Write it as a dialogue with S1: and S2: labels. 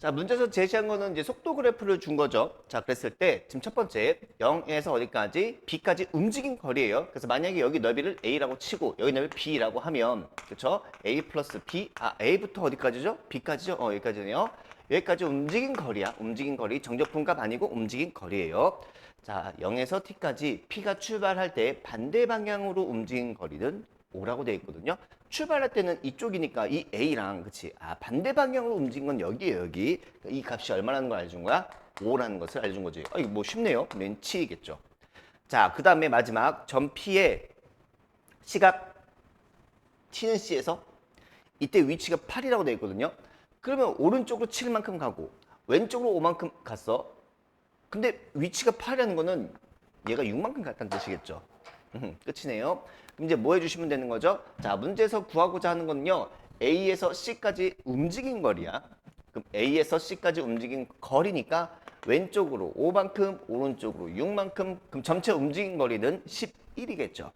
S1: 자, 문제에서 제시한 거는 이제 속도 그래프를 준 거죠. 자, 그랬을 때 지금 첫 번째 0에서 어디까지 B까지 움직인 거리예요. 그래서 만약에 여기 너비를 A라고 치고 여기 너비 B라고 하면 그렇죠? A 플러스 B 아 A부터 어디까지죠? B까지죠? 어, 여기까지네요. 여기까지 움직인 거리야. 움직인 거리 정적분값 아니고 움직인 거리예요. 자, 0에서 T까지 P가 출발할 때 반대 방향으로 움직인 거리는 5라고 되어 있거든요. 출발할 때는 이쪽이니까 이 A랑 그치? 아 반대 방향으로 움직인 건 여기에요 여기. 이 값이 얼마라는 걸 알려준 거야? 5라는 것을 알려준 거지. 아 이거 뭐 쉽네요. 맨 치이겠죠. 자 그 다음에 마지막 점 P의 시각. T는 C에서. 이때 위치가 8이라고 되어 있거든요. 그러면 오른쪽으로 7만큼 가고 왼쪽으로 5만큼 갔어. 근데 위치가 8이라는 거는 얘가 6만큼 갔다는 뜻이겠죠 음, 끝이네요. 그럼 이제 뭐 해주시면 되는 거죠? 자, 문제에서 구하고자 하는 거는요. A에서 C까지 움직인 거리야. 그럼 A에서 C까지 움직인 거리니까 왼쪽으로 5만큼, 오른쪽으로 6만큼, 그럼 전체 움직인 거리는 11이겠죠.